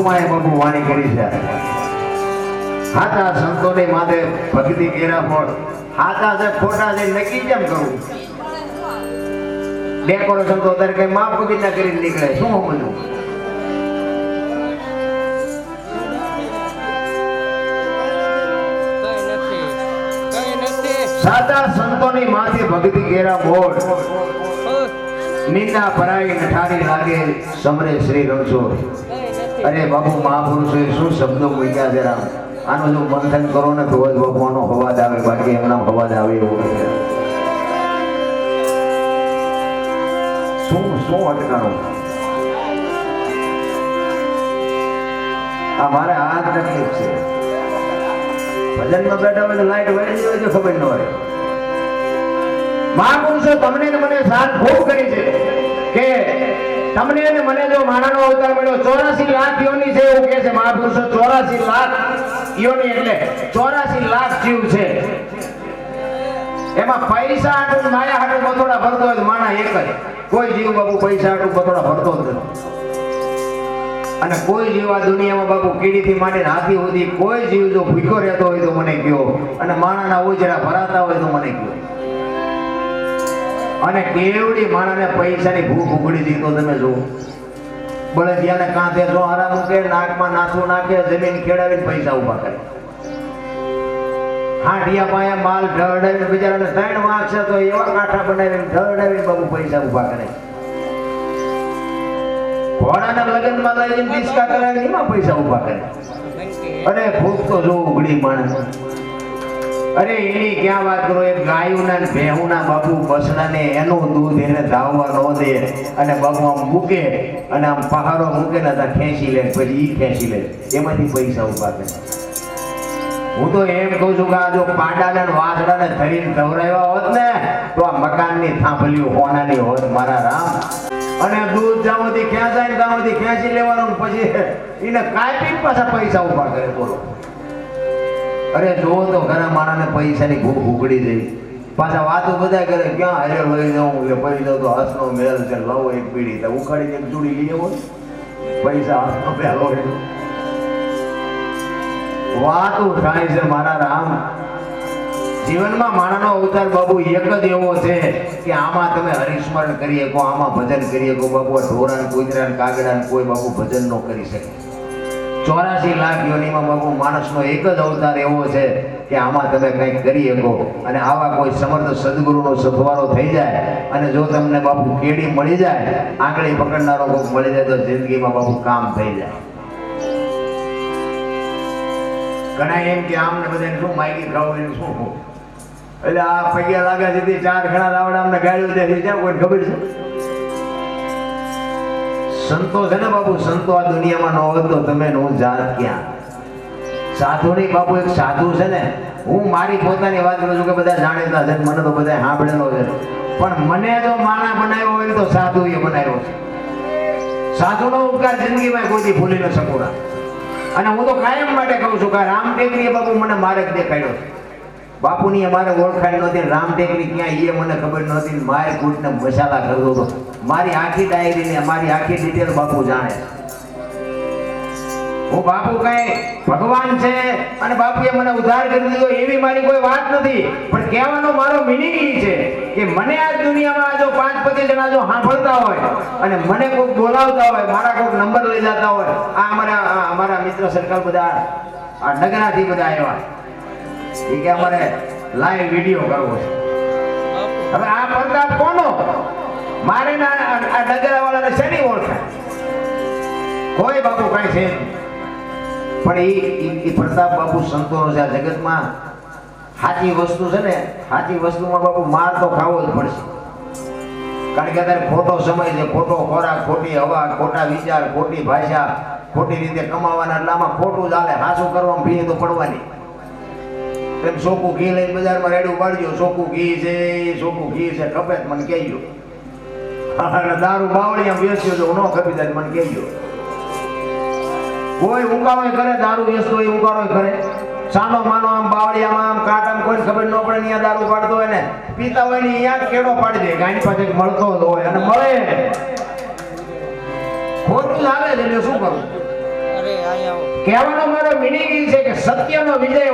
કુસુમાએ બાબુ વાણી કરી છે. હાચા સંતોની માથે ભક્તિ કેરા પણ હાચા છે ખોટા છે નક્કી કેમ કરવું ડેકોરેશન તો અત્યારે કઈ માપ બગીચા કરીને નીકળે. શું સમજવું સાચા સંતોની માથે ભક્તિ કેરા બોલ નિંદા ભરાઈ નઠારી લાગે સમરે શ્રી રણછોડ. અરે બાપુ, મહાપુરુષોએ શું શબ્દો મૂક્યા જરા આનું જો મંથન કરો ને તો જ બાપુ અવાજ આવે, બાકી એમના અવાજ આવે એવો શું શું અટકાણું? આ મારે આ તકલીફ છે. ભજનમાં બેઠા હોય લાઈટ વળી હોય તો ખબર ન હોય. મહાપુરુષો, તમને મને સાથ ખૂબ કરી છે કે તમને અને મને જો માણાનો અવતાર મળ્યો, ચોરાસી લાખ યોની છે એવું કે છે મહાપુરુષો, ચોરાસી લાખ યોની એટલે ચોરાસી લાખ જીવ છે. એમાં પૈસા હાટું માયા હાટું બથોડા ભરતો હોય માણા એક જ. કોઈ જીવ બાબુ પૈસા હાટું બથોડા ભરતો જ નથી. અને કોઈ જીવ આ દુનિયામાં બાપુ કીડીથી માંડીને હાથી સુધી કોઈ જીવ જો ભૂખ્યો રહેતો હોય તો મને કયો. અને માણાના ઓજરા ભરાતા હોય તો મને કયો. અને કેવડી માણસને પૈસાની ભૂખ ઉગડી દીધો તમે જુઓ. બળદિયાને કાંધે જો હારા મૂકે, નાકમાં નાથું નાખે, જમીન ખેડાવીને પૈસા ઊભા કરે. હાંડિયા પાયા માલ ઢળાવીને બિચારાને ત્રણ વાંક છે તો એવા કાંઠા બનાવીને ઢળાવીને બાબુ પૈસા ઊભા કરે. ઘોડાના લગ્નમાં લઈ જઈને ડિસ્કા કરાવીને એમાં પૈસા ઊભા કરે. અને ભૂખ તો જો ઉગડી માણસ. અરે, એની ક્યાં વાત કરો? એ ગાયુના ભેહુના બાપુ બસડાને એનું દૂધ એને ધાવવા ન દે. અને બાપુ આમ મૂકે અને આમ પહાડો મૂકે ને ત્યાં ખેંચી લે પછી ઈ ખેંચી લે. એમાંથી પૈસા ઊભા કરે. હું તો એમ કહું છું કે આ જો પાંડાને વાસડાને ધરીને ધવરાવ્યા હોત ને, તો આ મકાનની થાંભલ્યું હોનાની હોત મારા રામ. અને દૂધ જ્યાં સુધી ખેંચાય ને ત્યાં સુધી ખેંચી લેવાનું પછી એને કાપી પાછા પૈસા ઊભા કરે બોલો. અરે જુઓ તો ઘણા માણસને પૈસાની ભૂખ ઉકળી જઈ પાછા વાતો બધા કરે, ક્યાં હારે લઈ જાઉં કે પડી જાઉં તો હસનો મેલ છે, લવ એક પીડી તો ઉખાડીને એક જોડી લઈ આવો પૈસા હસનો પહેલો વાતો થાય છે મારા રામ. જીવનમાં માણાનો અવતાર બાબુ એક જ એવો છે કે આમાં તમે હરિસ્મરણ કરી શકો આમાં ભજન કરી શકો બાબુ ઢોરાન કૂતરાન કાગડાન કોઈ બાબુ ભજન ન કરી શકે. ચોરાસી લાખ યોનીમાં બાબુ માણસનો એક જ અવતાર એવો છે કે આમાં તમે કંઈક કરી શકો. અને આવા કોઈ સમર્થ સદગુરુનો સથવારો થઈ જાય અને જો તમને બાપુ કેડી મળી જાય, આંગળી પકડનારો કોઈક મળી જાય તો જિંદગીમાં બાપુ કામ થઈ જાય. ઘણા એમ કે આમને બધાને શું માગી ખાવું એનું શું એટલે આ પૈયા લાગ્યા છે ચાર ઘણા લાવડા અમને ગાળ્યું છે ત્યાં કોઈ ખબર છે? સંતો છે ને બાપુ? સંતો આ દુનિયામાં ન હોય તો તમે નો જાત ક્યાં? સાધુની બાપુ એક સાધુ છે ને, હું મારી પોતાની વાત કરું છું કે બધા જાણીતા છે મને તો બધા સાંભળેલો છે. પણ મને જો માણા બનાવ્યો હોય તો સાધુ એ બનાવ્યો છે. સાધુનો ઉપકાર જિંદગીમાં કોઈથી ભૂલી ન શકું. અને હું તો કાયમ માટે કહું છું કે રામ ટેકરીએ બાપુ મને માર્ગ દેખાડ્યો છે. બાપુની અમારે ઓળખાણ નહોતી રામ ટેકરી એ મને ખબર નહોતી, મારે કૂટને મસાલા કરતો હતો. મારી આખી ડાયરી ને મારી આખી ડિટેલ બાપુ જાણે. હું બાપુ કઈ ભગવાન છે અને બાપુએ મને ઉધાર કરી દીધો એવી મારી કોઈ વાત નથી. પણ કહેવાનો મારો મિનિંગ એ છે કે મને આ દુનિયામાં જો પાંચ પચીસ જણા જો સાંભળતા હોય અને મને કોઈક બોલાવતા હોય, મારા કોઈક નંબર લઈ જતા હોય, આ અમારા અમારા મિત્ર સર્કલ બધા આ નગરાથી બધા આવ્યા. એ કે અમારે લાઈવ વીડિયો કરવો છે. હવે આ પ્રતાપ કોનો? મારે આ- ડગરા વાળાને શેની ઓળખાય કોઈ બાપુ કઈ છે પણ એ પ્રતાપ બાપુ સંતોનો છે આ જગતમાં. સાચી વસ્તુ છે ને સાચી વસ્તુમાં બાપુ માર તો ખાવો જ પડશે. કારણ કે અત્યારે ખોટો સમય છે, ખોટો ખોરાક, ખોટી હવા, ખોટા વિચાર, ખોટી ભાષા, ખોટી રીતે કમાવાના, એટલે આમાં ખોટું ચાલે હાસું કરવામાં ભીએ તો પડવાની. તેમ સોકું ઘી લઈને બજારમાં રેડું પાડજો. સોકું ઘી છે સોકું ઘી છે ખપે મને કહેજો. અને દારૂ બાવળિયા વેચ્યો તો ન ખપી જાય મને કહેજો. કોઈ ઉકાળો કરે દારૂ વેચતો હોય ઉકાળો કરે સાનો માનો આમ બાવળિયામાં આમ કાટામ કોઈ ખબર ન પડે અહીંયા દારૂ પાડતો હોય ને પીતા હોય ને અહીંયા કેડો પાડી દે. ગાયની પાસે મળતો હોય અને મળે. ખોટું આવે એટલે શું કરવું કહેવાનો મારો મિનિંગ એ છે કે સત્યનો વિજય